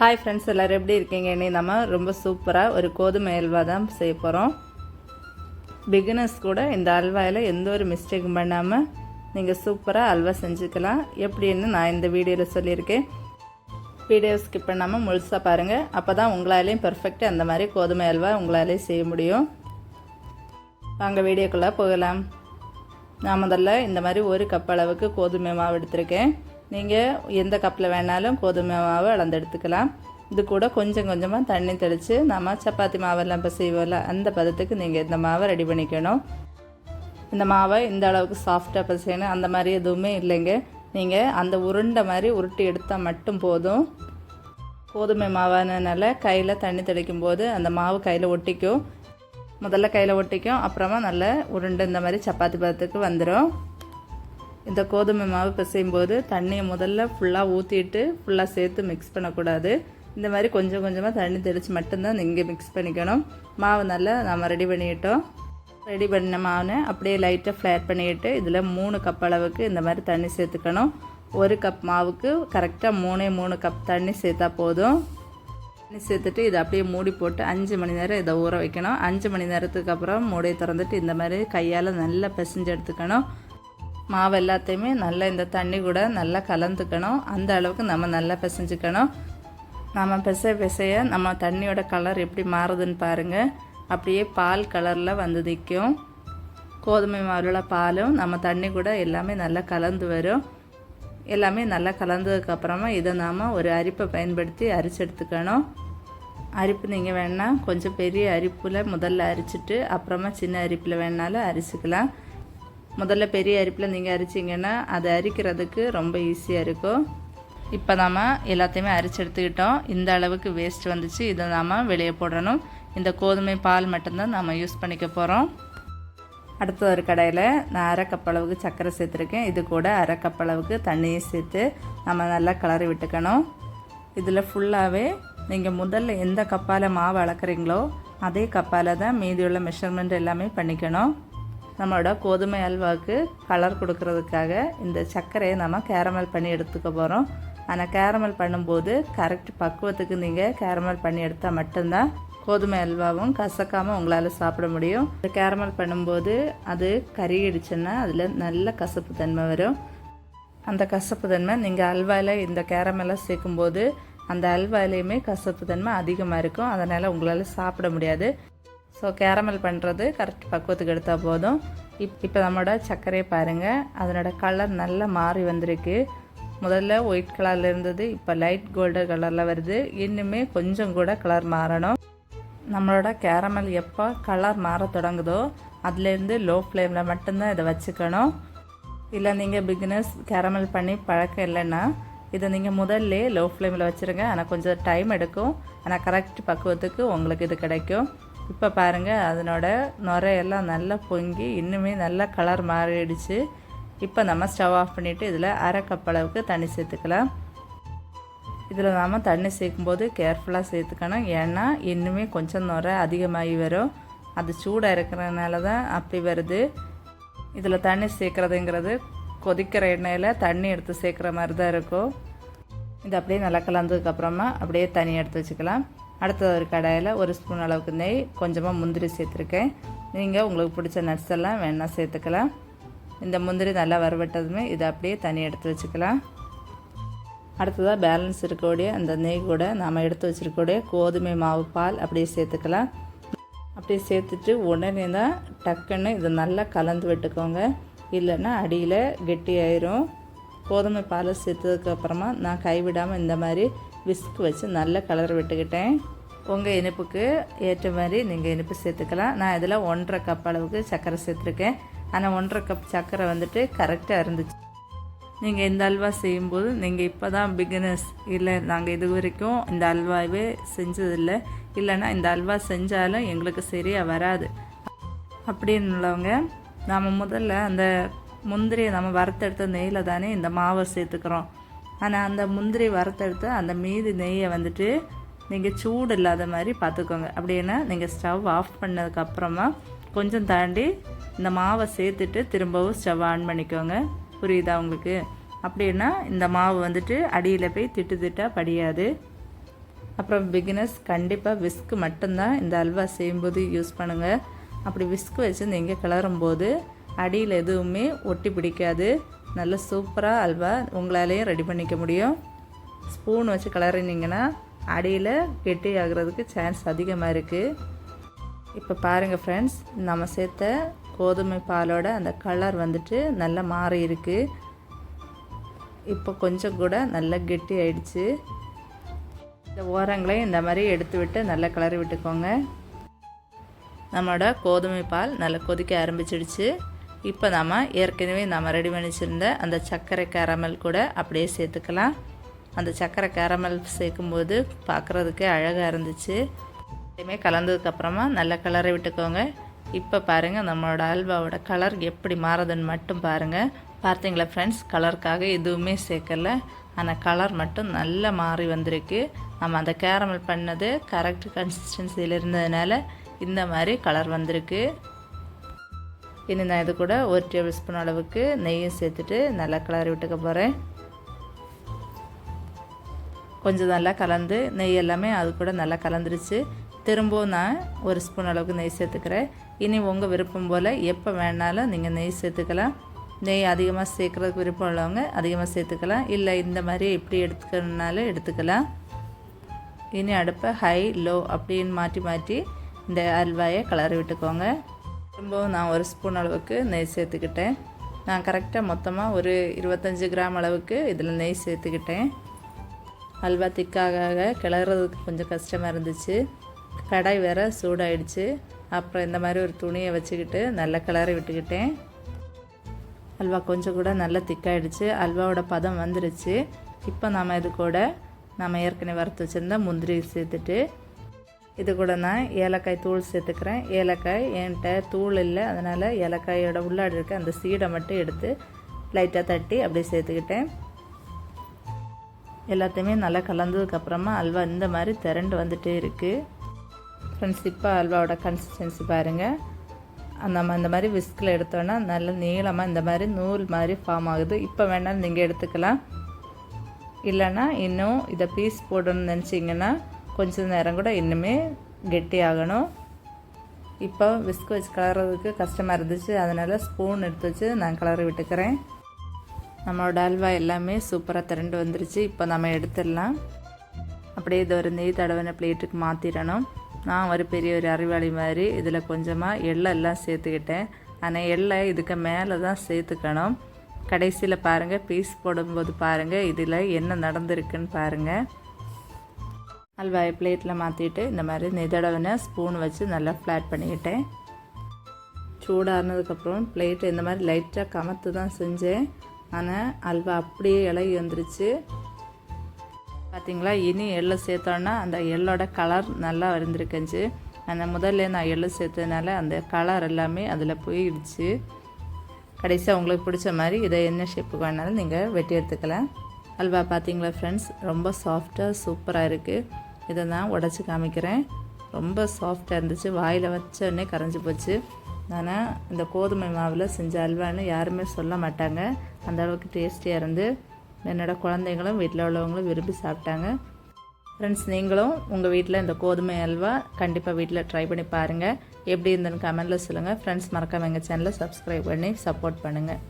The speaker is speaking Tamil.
ஹாய் ஃப்ரெண்ட்ஸ் எல்லோரும் எப்படி இருக்கீங்க? இனி நம்ம ரொம்ப சூப்பராக ஒரு கோதுமை அல்வா தான் செய்ய போகிறோம் பிகினர்ஸ் கூட இந்த அல்வாயில் எந்த ஒரு மிஸ்டேக்கும் பண்ணாமல் நீங்கள் சூப்பராக அல்வா செஞ்சுக்கலாம். எப்படின்னு நான் இந்த வீடியோவில் சொல்லியிருக்கேன். வீடியோ ஸ்கிப் பண்ணாமல் முழுசாக பாருங்கள் அப்போ தான் உங்களாலேயும் பெர்ஃபெக்டாக அந்த மாதிரி கோதுமை அல்வா உங்களாலேயும் செய்ய முடியும். வாங்க வீடியோக்குள்ளே போகலாம். நான் முதல்ல இந்த மாதிரி ஒரு கப் அளவுக்கு கோதுமை மாவு எடுத்திருக்கேன். நீங்கள் எந்த கப்பில் வேணாலும் கோதுமை மாவு வளர்ந்து எடுத்துக்கலாம். இது கூட கொஞ்சம் கொஞ்சமாக தண்ணி தெளித்து நம்ம சப்பாத்தி மாவெல்லாம் இப்போ செய்வோம்ல அந்த பதத்துக்கு நீங்கள் இந்த மாவை ரெடி பண்ணிக்கணும். இந்த மாவை இந்த அளவுக்கு சாஃப்டாக பசையணும். அந்த மாதிரி எதுவுமே இல்லைங்க. நீங்கள் அந்த உருண்டை மாதிரி உருட்டி எடுத்தால் மட்டும் போதும். கோதுமை மாவானனால கையில் தண்ணி தெளிக்கும் போது அந்த மாவு கையில் ஒட்டிக்கும். முதல்ல கையில் ஒட்டிக்கும் அப்புறமா நல்ல உருண்டை இந்த மாதிரி சப்பாத்தி பதத்துக்கு வந்துடும் இந்த கோதுமை மாவு பிசையும் போது தண்ணியை முதல்ல ஃபுல்லாக ஊற்றிட்டு ஃபுல்லாக சேர்த்து மிக்ஸ் பண்ணக்கூடாது. இந்த மாதிரி கொஞ்சம் கொஞ்சமாக தண்ணி தெளித்து மட்டும்தான் நீங்கள் மிக்ஸ் பண்ணிக்கணும். மாவு நல்லா நம்ம ரெடி பண்ணிக்கிட்டோம் ரெடி பண்ண மாவுனை அப்படியே லைட்டாக ஃப்ளேட் பண்ணிக்கிட்டு இதில் மூணு கப் அளவுக்கு இந்த மாதிரி தண்ணி சேர்த்துக்கணும். ஒரு கப் மாவுக்கு கரெக்டாக மூணே மூணு கப் தண்ணி சேர்த்தா போதும். தண்ணி சேர்த்துட்டு இதை அப்படியே மூடி போட்டு அஞ்சு மணி நேரம் இதை ஊற வைக்கணும். அஞ்சு மணி நேரத்துக்கு அப்புறம் மூடியை திறந்துட்டு இந்த மாதிரி கையால் நல்லா பிசைஞ்சு எடுத்துக்கணும். மாவு எல்லாத்தையுமே நல்லா இந்த தண்ணி கூட நல்லா கலந்துக்கணும். அந்த அளவுக்கு நம்ம நல்லா பிசைஞ்சுக்கணும். நம்ம பிசைய பிசைய நம்ம தண்ணியோட கலர் எப்படி மாறுதுன்னு பாருங்கள் அப்படியே பால் கலரில் வந்து நிற்கும் கோதுமை மாவில் பாலும் நம்ம தண்ணி கூட எல்லாமே நல்லா கலந்து வரும். எல்லாமே நல்லா கலந்ததுக்கப்புறமா இதை நாம் ஒரு அரிப்பை பயன்படுத்தி அரிச்சு எடுத்துக்கணும். அரிப்பு நீங்கள் வேணால் கொஞ்சம் பெரிய அரிப்பில் முதல்ல அரிச்சிட்டு அப்புறமா சின்ன அரிப்பில் வேணாலும் அரிசிக்கலாம் முதல்ல பெரிய அரிப்பில் நீங்கள் அரிச்சிங்கன்னா அதை அரிக்கிறதுக்கு ரொம்ப ஈஸியாக இருக்கும். இப்போ நாம் எல்லாத்தையுமே அரிச்சு எடுத்துக்கிட்டோம் இந்த அளவுக்கு வேஸ்ட் வந்துச்சு. இதை நாம் வெளியே போடணும். இந்த கோதுமை பால் மட்டும்தான் நம்ம யூஸ் பண்ணிக்க போகிறோம் அடுத்த ஒரு கடையில் நான் அரை கப் அளவுக்கு சர்க்கரை சேர்த்துருக்கேன். இது கூட அரை கப் அளவுக்கு தண்ணியை சேர்த்து நம்ம நல்லா கிளறி விட்டுக்கணும். இதில் ஃபுல்லாகவே நீங்கள் முதல்ல எந்த கப்பால் மாவு அளக்குறீங்களோ அதே கப்பால் தான் மீதியுள்ள மெஷர்மெண்ட் எல்லாமே பண்ணிக்கணும். நம்மளோட கோதுமை அல்வாவுக்கு கலர் கொடுக்கறதுக்காக இந்த சர்க்கரையை நம்ம கேரமல் பண்ணி எடுத்துக்க போகிறோம் ஆனால் கேரமல் பண்ணும்போது கரெக்ட் பக்குவத்துக்கு நீங்கள் கேரமல் பண்ணி எடுத்தால் மட்டும்தான் கோதுமை அல்வாவும் கசக்காமல் உங்களால் சாப்பிட முடியும். இந்த கேரமல் பண்ணும்போது அது கருகிடுச்சுன்னா அதில் நல்ல கசப்பு தன்மை வரும். அந்த கசப்பு தன்மை நீங்கள் அல்வாவில் இந்த கேரமெல்லாம் சேர்க்கும்போது அந்த அல்வாலையுமே கசப்பு தன்மை அதிகமாக இருக்கும். அதனால் உங்களால் சாப்பிட முடியாது. ஸோ கேரமல் பண்ணுறது கரெக்ட் பக்குவத்துக்கு எடுத்தால் போதும். இப் இப்போ நம்மளோட சர்க்கரையை பாருங்கள் அதனோட கலர் நல்லா மாறி வந்திருக்கு. முதல்ல ஒயிட் கலரில் இருந்தது இப்போ லைட் கோல்டன் கலரில் வருது. இன்னுமே கொஞ்சம் கூட கலர் மாறணும். நம்மளோட கேரமல் எப்போ கலர் மாற தொடங்குதோ அதுலேருந்து லோ ஃப்ளேமில் மட்டும்தான் இதை வச்சுக்கணும். இல்லை நீங்கள் பிகினர்ஸ் கேரமல் பண்ணி பழக்கம் இல்லைன்னா இதை நீங்கள் முதல்ல லோ ஃப்ளேமில் வச்சுருங்க. ஆனால் கொஞ்சம் டைம் எடுக்கும். ஆனால் கரெக்ட் பக்குவத்துக்கு உங்களுக்கு இது கிடைக்கும். இப்போ பாருங்கள் அதனோட நுரையெல்லாம் நல்லா பொங்கி இன்னுமே நல்லா கலர் மாறிடுச்சு. இப்போ நம்ம ஸ்டவ் ஆஃப் பண்ணிவிட்டு இதில் அரை கப் அளவுக்கு தண்ணி சேர்த்துக்கலாம். இதில் நாம் தண்ணி சேர்க்கும்போது கேர்ஃபுல்லாக சேர்த்துக்கணும். ஏன்னா இன்னுமே கொஞ்சம் நுரை அதிகமாகி வரும். அது சூடாக இருக்கிறதுனால தான் அப்படி வருது. இதில் தண்ணி சேர்க்குறதுங்கிறது கொதிக்கிற எண்ணெயில் தண்ணி எடுத்து சேர்க்குற மாதிரி தான் இருக்கும். இது அப்படியே நல்லா கலந்ததுக்கப்புறமா அப்படியே தண்ணி எடுத்து வச்சுக்கலாம். அடுத்தது ஒரு கடாயில் ஒரு ஸ்பூன் அளவுக்கு நெய் கொஞ்சமாக முந்திரி சேர்த்துருக்கேன். நீங்கள் உங்களுக்கு பிடிச்ச நட்ஸ் எல்லாம் வேணால் சேர்த்துக்கலாம். இந்த முந்திரி நல்லா வரவிட்டதுமே இதை அப்படியே தனி எடுத்து வச்சுக்கலாம். அடுத்ததாக பேலன்ஸ் இருக்கக்கூடிய அந்த நெய் கூட நாம் எடுத்து வச்சுருக்கக்கூடிய கோதுமை மாவு பால் அப்படியே சேர்த்துக்கலாம். அப்படியே சேர்த்துட்டு உடனே தான் டக்குன்னு இதை நல்லா கலந்து விட்டுக்கோங்க. இல்லைன்னா அடியில் கெட்டி ஆயிரும் கோதுமை பாலை சேர்த்ததுக்கப்புறமா நான் கைவிடாமல் இந்த மாதிரி விஸ்க் வச்சு நல்ல கலர் விட்டுக்கிட்டேன். உங்கள் இனிப்புக்கு ஏற்ற மாதிரி நீங்கள் இனிப்பு சேர்த்துக்கலாம். நான் இதில் ஒன்றரை கப் அளவுக்கு சர்க்கரை சேர்த்துருக்கேன். ஆனால் ஒன்றரை கப் சர்க்கரை வந்துட்டு கரெக்டாக இருந்துச்சு. நீங்கள் இந்த அல்வா செய்யும்போது நீங்கள் இப்போ தான் பிகினர்ஸ் இல்லை நாங்கள் இது வரைக்கும் இந்த அல்வாவே செஞ்சதில்லை. இல்லைன்னா இந்த அல்வா செஞ்சாலும் எங்களுக்கு சரியாக வராது. அப்படின்னு உள்ளவங்க நாம் முதல்ல அந்த முந்திரியை நம்ம வறுத்தெடுத்த நெய்யில் தானே இந்த மாவை சேர்த்துக்கிறோம். ஆனால் அந்த முந்திரி வறுத்தெடுத்து அந்த மீதி நெய்யை வந்துட்டு நீங்கள் சூடு இல்லாத மாதிரி பார்த்துக்கோங்க. அப்படின்னா நீங்கள் ஸ்டவ் ஆஃப் பண்ணதுக்கப்புறமா கொஞ்சம் தாண்டி இந்த மாவை சேர்த்துட்டு திரும்பவும் ஸ்டவ் ஆன் பண்ணிக்கோங்க. புரியுதா உங்களுக்கு? அப்படின்னா இந்த மாவு வந்துட்டு அடியில் போய் திட்டு திட்டாக படியாது. அப்புறம் பிகினர்ஸ் கண்டிப்பாக விஸ்க் மட்டும்தான் இந்த அல்வா செய்யும்போது யூஸ் பண்ணுங்கள் அப்படி விஸ்க் வச்சு நீங்கள் கிளறும்போது அடியில் எதுவுமே ஒட்டி பிடிக்காது. நல்ல சூப்பராக அல்வா உங்களாலேயும் ரெடி பண்ணிக்க முடியும். ஸ்பூன் வச்சு கிளறினீங்கன்னா அடியில் கெட்டி ஆகிறதுக்கு சான்ஸ் அதிகமாக இருக்குது இப்போ பாருங்கள் ஃப்ரெண்ட்ஸ் நம்ம சேர்த்த கோதுமை பாலோட அந்த கலர் வந்துட்டு நல்லா மாறி இருக்குது இப்போ கொஞ்சம் கூட நல்லா கெட்டி ஆயிடுச்சு. இந்த ஓரங்களையும் இந்த மாதிரி எடுத்து விட்டு நல்லா கிளறி விட்டுக்கோங்க. நம்மளோட கோதுமை பால் நல்லா கொதிக்க ஆரம்பிச்சிடுச்சு. இப்போ நம்ம ஏற்கனவே நம்ம ரெடி பண்ணி வச்சுருந்த அந்த சர்க்கரை கேரமல் கூட அப்படியே சேர்த்துக்கலாம். அந்த சக்கரை கேரமல் சேர்க்கும்போது பார்க்குறதுக்கே அழகாக இருந்துச்சு. எல்லாமே கலந்ததுக்கப்புறமா நல்ல கலரை விட்டுக்கோங்க. இப்போ பாருங்கள் நம்மளோட அல்வாவோட கலர் எப்படி மாறுதுன்னு மட்டும் பாருங்கள் பார்த்தீங்களா ஃப்ரெண்ட்ஸ் கலருக்காக எதுவுமே சேர்க்கல. ஆனால் கலர் மட்டும் நல்லா மாறி வந்திருக்கு. நம்ம அந்த கேரமல் பண்ணது கரெக்ட் கன்சிஸ்டன்சியில் இருந்ததுனால இந்த மாதிரி கலர் வந்திருக்கு. இனி நான் இது கூட ஒரு டேபிள் ஸ்பூன் அளவுக்கு நெய்யும் சேர்த்துட்டு நல்லா கலர் விட்டுக்க போகிறேன் கொஞ்சம் நல்லா கலந்து நெய் எல்லாமே அது கூட நல்லா கலந்துருச்சு. திரும்பவும் நான் ஒரு ஸ்பூன் அளவுக்கு நெய் சேர்த்துக்கிறேன். இனி உங்கள் விருப்பம் போல் எப்போ வேணாலும் நீங்கள் நெய் சேர்த்துக்கலாம். நெய் அதிகமாக சேர்க்குறதுக்கு விருப்பம் உள்ளவங்க அதிகமாக சேர்த்துக்கலாம். இல்லை இந்த மாதிரி எப்படி எடுத்துக்கணுனாலும் எடுத்துக்கலாம். இனி அடுப்பை ஹை லோ அப்படின்னு மாற்றி மாற்றி இந்த அல்வாயை கலரை விட்டுக்கோங்க. திரும்பவும் நான் ஒரு ஸ்பூன் அளவுக்கு நெய் சேர்த்துக்கிட்டேன். நான் கரெக்டாக மொத்தமாக ஒரு இருபத்தஞ்சி கிராம் அளவுக்கு இதில் நெய் சேர்த்துக்கிட்டேன். அல்வா திக்காக கிளறதுக்கு கொஞ்சம் கஷ்டமாக இருந்துச்சு. கடாய் வேற சூடாயிடுச்சு. அப்புறம் இந்த மாதிரி ஒரு துணியை வச்சுக்கிட்டு நல்லா கிளறி விட்டுக்கிட்டேன். அல்வா கொஞ்சம் கூட நல்லா திக்காயிடுச்சு. அல்வாவோட பதம் வந்துருச்சு. இப்போ நம்ம இது கூட நம்ம ஏற்கனவே வறுத்து வச்சுருந்தா முந்திரி சேர்த்துட்டு இது கூட நான் ஏலக்காய் தூள் சேர்த்துக்கிறேன். ஏலக்காய் என்கிட்ட தூள் இல்லை. அதனால் ஏலக்காயோட உள்ளாடி இருக்க அந்த சீடை மட்டும் எடுத்து லைட்டாக தட்டி அப்படியே சேர்த்துக்கிட்டேன். எல்லாத்தையுமே நல்லா கலந்ததுக்கப்புறமா அல்வா இந்த மாதிரி திரண்டு வந்துட்டே இருக்குது ஃப்ரெண்ட்ஸ் இப்போ அல்வாவோட கன்சிஸ்டன்சி பாருங்கள் நம்ம இந்த மாதிரி விஸ்கில் எடுத்தோன்னா நல்ல நீளமாக இந்த மாதிரி நூல் மாதிரி ஃபார்ம் ஆகுது. இப்போ வேணாலும் நீங்கள் எடுத்துக்கலாம். இல்லைன்னா இன்னும் இதை பீஸ் போடணும்னு நினச்சிங்கன்னா கொஞ்சம் நேரம் கூட இன்னுமே கெட்டி ஆகணும். இப்போ விஸ்க் வச்சு கலர்றதுக்கு கஷ்டமாக இருந்துச்சு. அதனால் ஸ்பூன் எடுத்து வச்சு நான் கலரை விட்டுக்கிறேன். நம்மளோட அல்வா எல்லாமே சூப்பராக திரண்டு வந்துருச்சு. இப்போ நம்ம எடுத்துடலாம். அப்படியே இது ஒரு நெய் தடவின பிளேட்டுக்கு மாற்றிடணும் நான் ஒரு பெரிய ஒரு அறிவாளி மாதிரி இதில் கொஞ்சமாக எள்ளெல்லாம் சேர்த்துக்கிட்டேன். ஆனால் எள்ளை இதுக்கு மேலே தான் சேர்த்துக்கணும். கடைசியில் பாருங்கள் பீஸ் போடும்போது பாருங்கள் இதில் என்ன நடந்திருக்குன்னு பாருங்கள் அல்வாயை பிளேட்டில் மாற்றிட்டு இந்த மாதிரி நெதடவனை ஸ்பூன் வச்சு நல்லா ஃப்ளாட் பண்ணிக்கிட்டேன். சூடானதுக்கப்புறம் பிளேட்டு இந்த மாதிரி லைட்டாக கமத்து தான் செஞ்சேன். ஆனால் அல்வா அப்படியே இலகி வந்துருச்சு. பார்த்திங்களா இனி எள்ளு சேர்த்தோன்னா அந்த எள்ளோட கலர் நல்லா வந்துருக்கஞ்சு. அந்த முதல்ல நான் எள்ளு சேர்த்ததுனால அந்த கலர் எல்லாமே அதில் போயிடுச்சு. கடைசியாக உங்களுக்கு பிடிச்ச மாதிரி இதை என்ன ஷேப்புக்கு வேணாலும் நீங்கள் வெட்டி எடுத்துக்கலாம். அல்வா பார்த்தீங்களா ஃப்ரெண்ட்ஸ் ரொம்ப சாஃப்டாக சூப்பராக இருக்குது இதை நான் உடச்சி காமிக்கிறேன். ரொம்ப சாஃப்டாக இருந்துச்சு. வாயில் வச்சோடனே கரைஞ்சி போச்சு. ஆனால் இந்த கோதுமை மாவில் செஞ்ச அல்வான்னு யாருமே சொல்ல மாட்டாங்க. அந்த அளவுக்கு டேஸ்டியாக இருந்து என்னோடய குழந்தைங்களும் வீட்டில் உள்ளவங்களும் விரும்பி சாப்பிட்டாங்க. ஃப்ரெண்ட்ஸ் நீங்களும் உங்கள் வீட்டில் இந்த கோதுமை அல்வா கண்டிப்பாக வீட்டில் ட்ரை பண்ணி பாருங்கள் எப்படி இருந்ததுன்னு கமெண்ட்டில் சொல்லுங்கள் ஃப்ரெண்ட்ஸ் மறக்காமல் எங்கள் சேனலை சப்ஸ்கிரைப் பண்ணி சப்போர்ட் பண்ணுங்கள்